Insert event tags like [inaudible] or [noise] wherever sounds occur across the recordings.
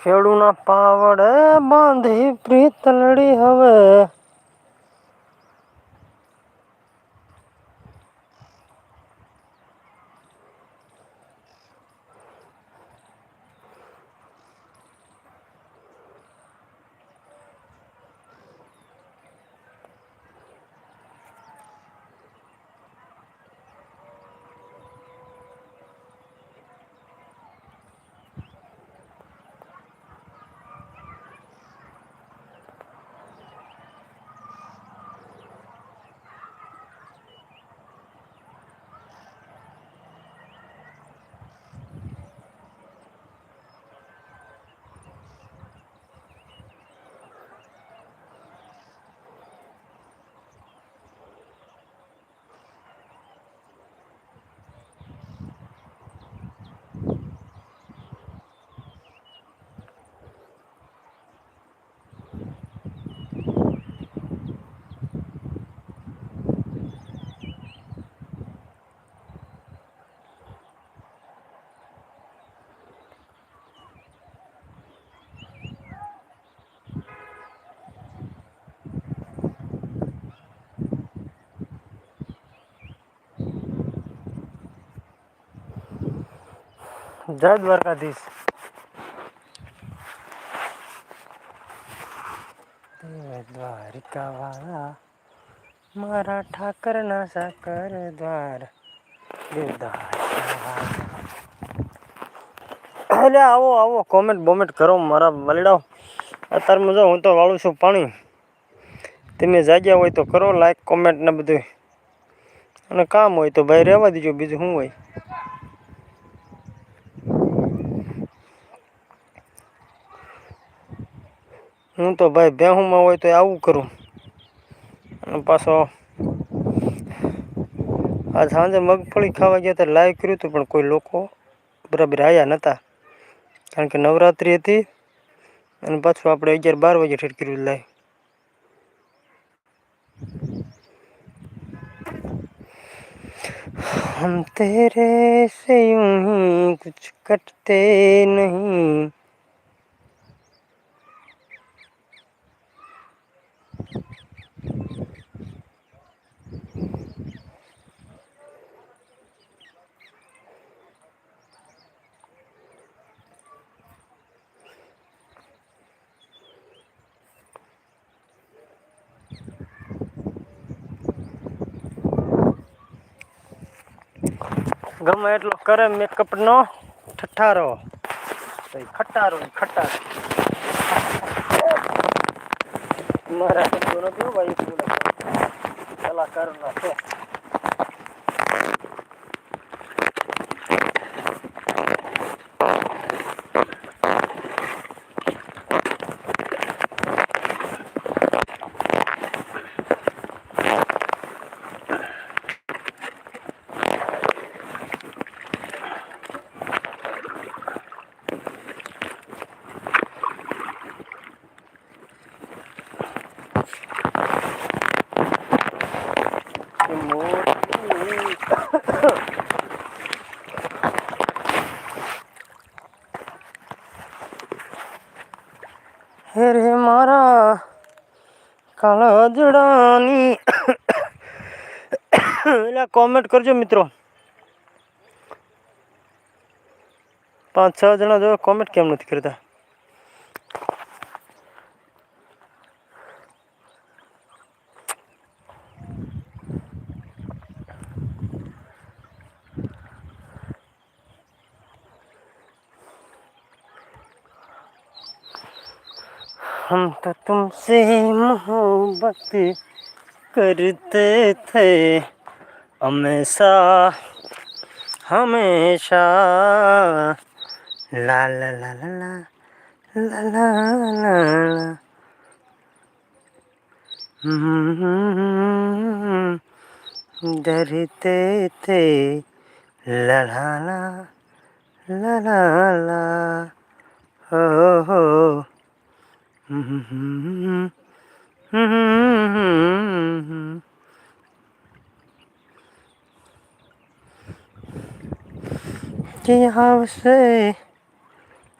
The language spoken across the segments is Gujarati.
ખેડૂના પાવડે બાંધી પ્રીતલડી હવે. જય દ્વારકાધીશ. દ્વારિકા વાળા મારા ઠાકરના સાકર દ્વાર. એટલે આવો આવો કોમેન્ટ બોમેન્ટ કરો, મારા વલડાઓ. અત્યારે મજા હું તો વાળું છું પાણી. તમે જાગ્યા હોય તો કરો લાઈક કોમેન્ટ ને બધું અને કામ હોય તો ભાઈ રહેવા દીજો, બીજું શું હોય? હું તો ભાઈ બેહુમાં હોય તો આવું કરું અને પાછો આજ સાંજે મગફળી ખાવા ગયા ત્યારે લાઈવ કર્યું હતું પણ કોઈ લોકો બરાબર આવ્યા નહોતા કારણ કે નવરાત્રિ હતી અને પાછું આપણે અગિયાર બાર વાગે ઠેઠ કર્યું લાઈવ हम तेरे से यूं ही कुछ कटते नहीं ગમે એટલો કરે મેકઅપનો ઠઠારો. ખટારો ખટારો. મારા ભાઈ કલાકારોના છે. કાળા જડાની એટલે કોમેન્ટ કરજો મિત્રો. પાંચ છ જણા જો કોમેન્ટ કેમ નથી કરતા? हम तो तुमसे मोहब्बत करते थे हमेशा हमेशा ला ला ला ला ला ला ला ला ला हम्म, डरते थे ला ला ला ला हो हो हम्म, हम्म, આવશે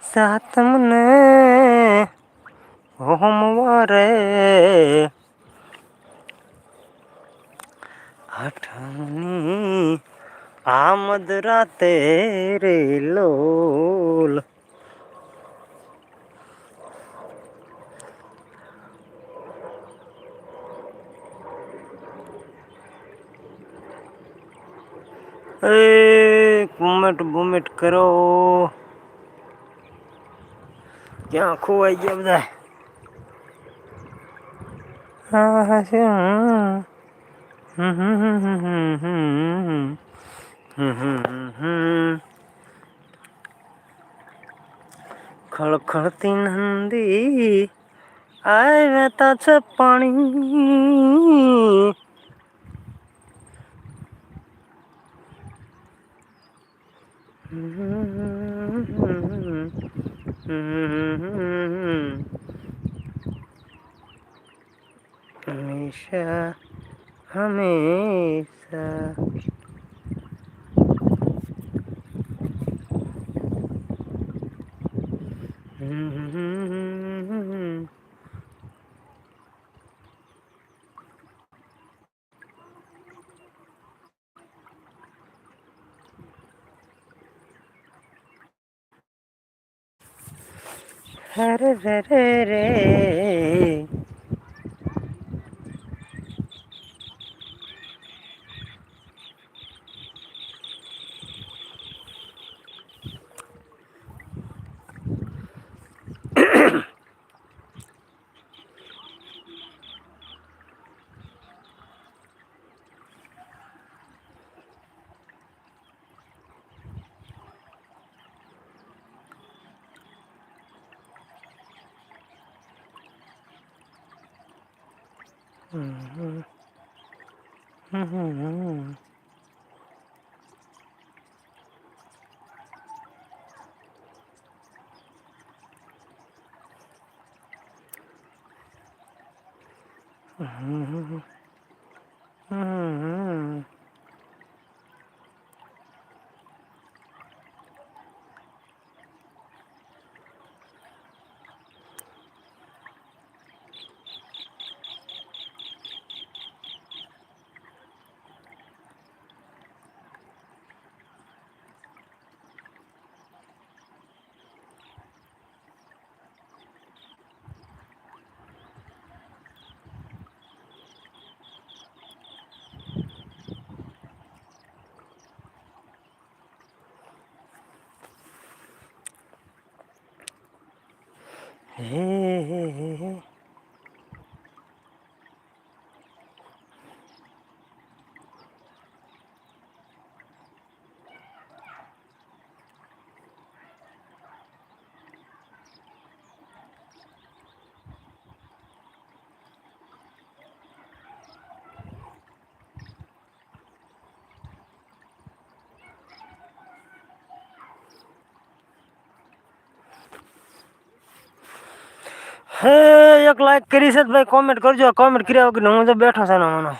સાતમને હોમવારે આઠમની આમદ રાતે રે લોલ એ કોમેન્ટ બોમેન્ટ કરો ક્યાં ખોવાઈ ગયા બધા હા હા છે હમ. હમ આવ્યા તા છે હમ हमेशा हमें Hare re re re. 嗯哼，嗯哼嗯哼，嗯哼哼。Hey, hey, hey. હે હે હે હે હે એક લાઈક કરી છે તો ભાઈ કોમેન્ટ કરજો કોમેન્ટ કર્યા વગર હું તો બેઠો છે ને મને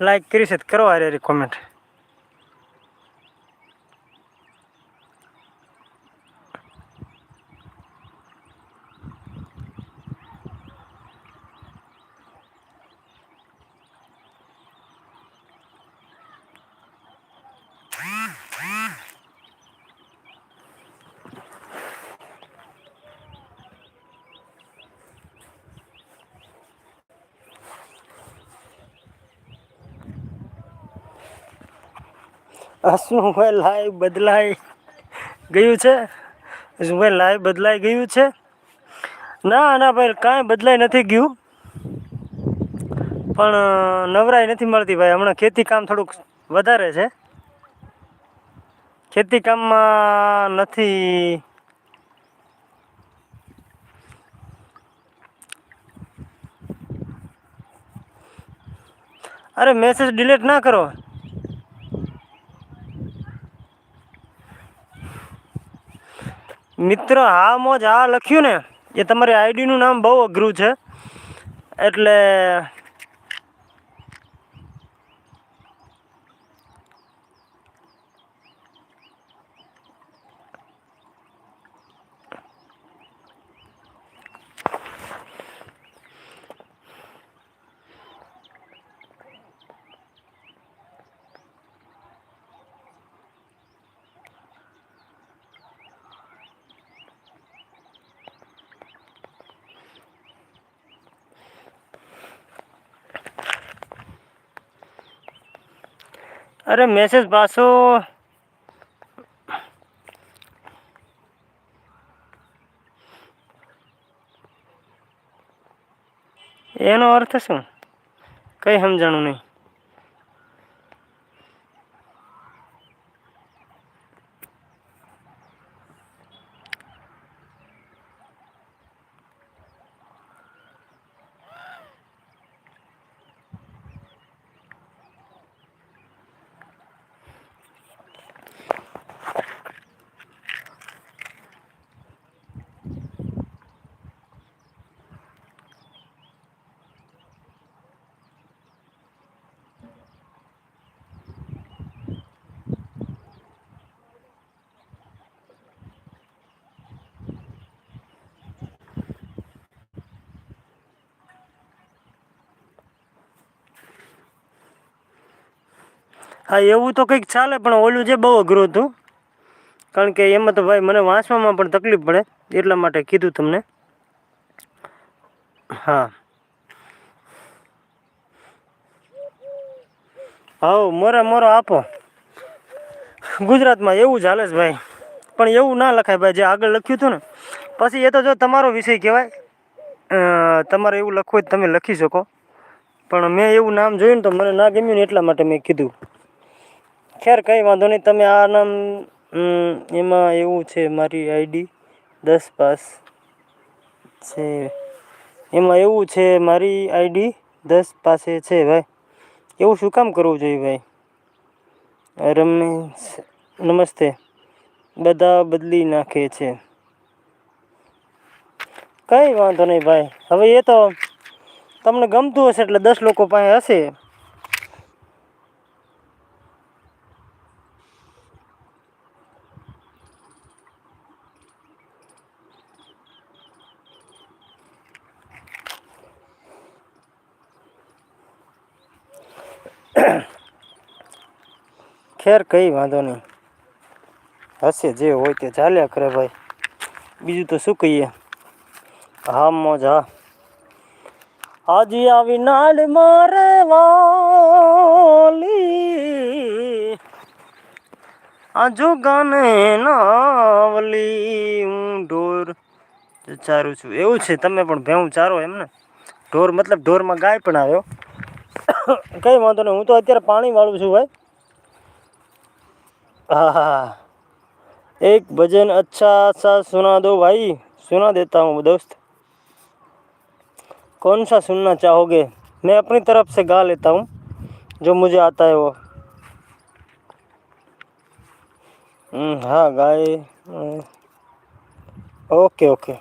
લાઈક કરી છે કરો અરે કોમેન્ટ શું ભાઈ લાઈવ બદલાઈ ગયું છે. શું ભાઈ લાઈવ બદલાઈ ગયું છે. ના ના, ભાઈ, કાંઈ બદલાઈ નથી ગયું. પણ નવરાઈ નથી મળતી ભાઈ. હમણાં ખેતી કામ થોડુંક વધારે છે. ખેતી કામમાં નથી. અરે મેસેજ ડિલીટ ના કરો. મિત્ર હા મોજ હા લખ્યું ને. એ તમારી આઈડીનું નામ બહુ અઘરું છે. એટલે અરે મેસેજ પાછો એનો અર્થ શું? કઈ સમજાણું નહીં. હા, એવું તો કંઈક ચાલે, પણ ઓલું જે બહુ અઘરું હતું. કારણ કે એમાં તો ભાઈ મને વાંચવામાં પણ તકલીફ પડે, એટલા માટે કીધું તમને. હા. હા મોરે મોરો આપો. ગુજરાતમાં એવું ચાલે છે ભાઈ. પણ એવું ના લખાય ભાઈ, જે આગળ લખ્યું હતું ને. પછી એ તો જો તમારો વિષય કહેવાય તમારે એવું લખવું હોય તમે લખી શકો. પણ મેં એવું નામ જોયું ને તો મને ના ગમ્યું ને એટલા માટે મેં કીધું. ખેર, કંઈ વાંધો નહીં. તમે આ નામ એમાં એવું છે મારી આઈડી. દસ પાસ છે. એમાં એવું છે મારી આઈડી દસ પાસે છે ભાઈ. એવું શું કામ કરવું જોઈએ ભાઈ? રમેશ, નમસ્તે. બધા બદલી નાખે છે. કંઈ વાંધો નહીં ભાઈ. હવે એ તો તમને ગમતું હશે એટલે દસ લોકો પાસે હશે. ખેર કંઈ વાંધો નહીં હશે જે હોય તે ચાલ્યા કરે ભાઈ બીજું તો શું કહીએ હા મોજ હા હાજી આવી નાડ મારે વાલી આજુ ગાને નાવલી હું ઢોર ચારું છું એવું છે તમે પણ ભેવું ચારો એમ ને ઢોર મતલબ ઢોરમાં ગાય પણ આવ્યો કંઈ વાંધો નહીં હું તો અત્યારે પાણી વાળું છું ભાઈ हाँ हाँ एक भजन अच्छा सा सुना दो भाई सुना देता हूँ दोस्त कौन सा सुनना चाहोगे मैं अपनी तरफ से गा लेता हूँ जो मुझे आता है वो हम्म, हाँ गाए हम्म, ओके ओके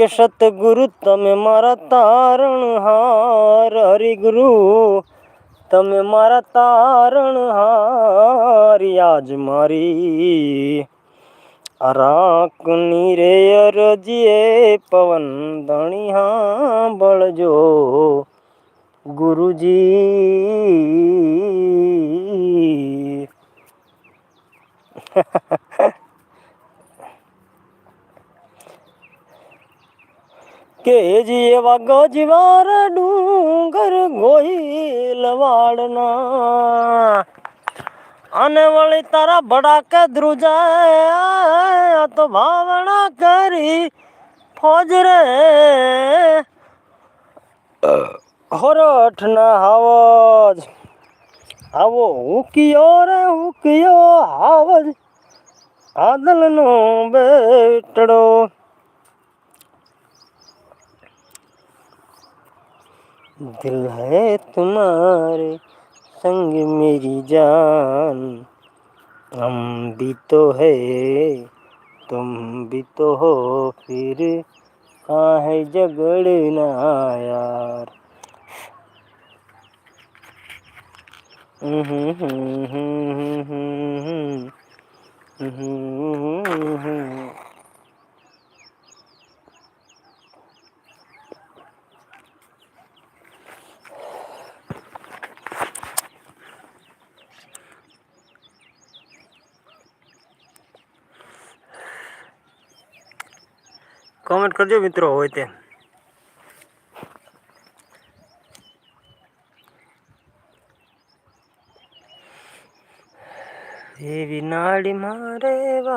કે સતગુરુ તમે મારા તારણ હાર હરિગુરુ તમે મારા તારણ હાર આજ મારી રાખની રે અરજીએ પવન ધણી બળજો ગુરુજી [laughs] કે જી એવા ગજવાર ડુંગર ગોહિલ વાળના. અને વળી તારા ભડાકે ધ્રુજાય તો ભાવણા કરી ફોજ રે. હોરઠ ના હાવજ. આવો હુકિયો રે હુકિયો હાવજ. આદલ નો બેટડો. दिल है तुम्हारे संग मेरी जान। हम भी तो है तुम भी तो हो फिर कहाँ है झगड़ना यार। हम्म, हम्म, हम्म, हम्म, हम्म, કોમેન્ટ કરજો મિત્રો હોય તે. એવી નાડી મારે વાલી.